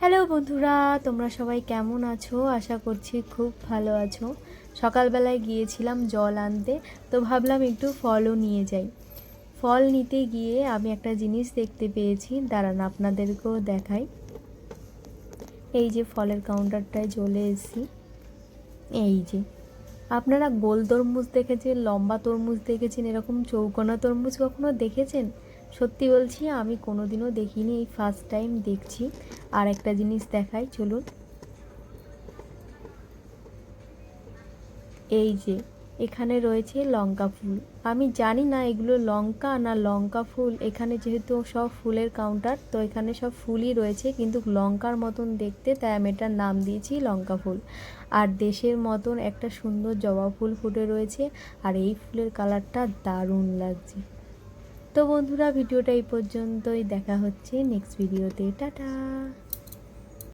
Hello বন্ধুরা, তোমরা সবাই কেমন আছো? আশা করছি খুব ভালো আছো। সকালবেলায় গিয়েছিলাম জল আনতে, তো ভাবলাম একটু ফলও নিয়ে যাই। ফল নিতে গিয়ে আমি একটা জিনিস দেখতে পেয়েছি, দাঁড়ান আপনাদেরকেও দেখাই। এই যে ফলের কাউন্টারটায় চলে এসেছি। এই যে, আপনারা গোল তরমুজ দেখেছেন, লম্বা তরমুজ দেখেছেন, এরকম চৌকোনা তরমুজ কখনো দেখেছেন? সত্যি বলছি, আমি কোনোদিনও দেখিনি, এই ফার্স্ট টাইম দেখছি। আর একটা জিনিস দেখাই, চলুন। এই যে, এখানে রয়েছে লঙ্কা ফুল। আমি জানি না এগুলো লঙ্কা না লঙ্কা ফুল। এখানে যেহেতু সব ফুলের কাউন্টার তো এখানে সব ফুলই রয়েছে। কিন্তু লঙ্কার মতন দেখতে, তাই আমি এটার নাম দিয়েছি লঙ্কা ফুল। আর দেশের মতন একটা সুন্দর জবা ফুল ফুটে রয়েছে। আর এই ফুলের কালারটা দারুণ লাগছে। তো বন্ধুরা ভিডিওটা এই পর্যন্তই। দেখা হচ্ছে নেক্সট ভিডিওতে টাটা!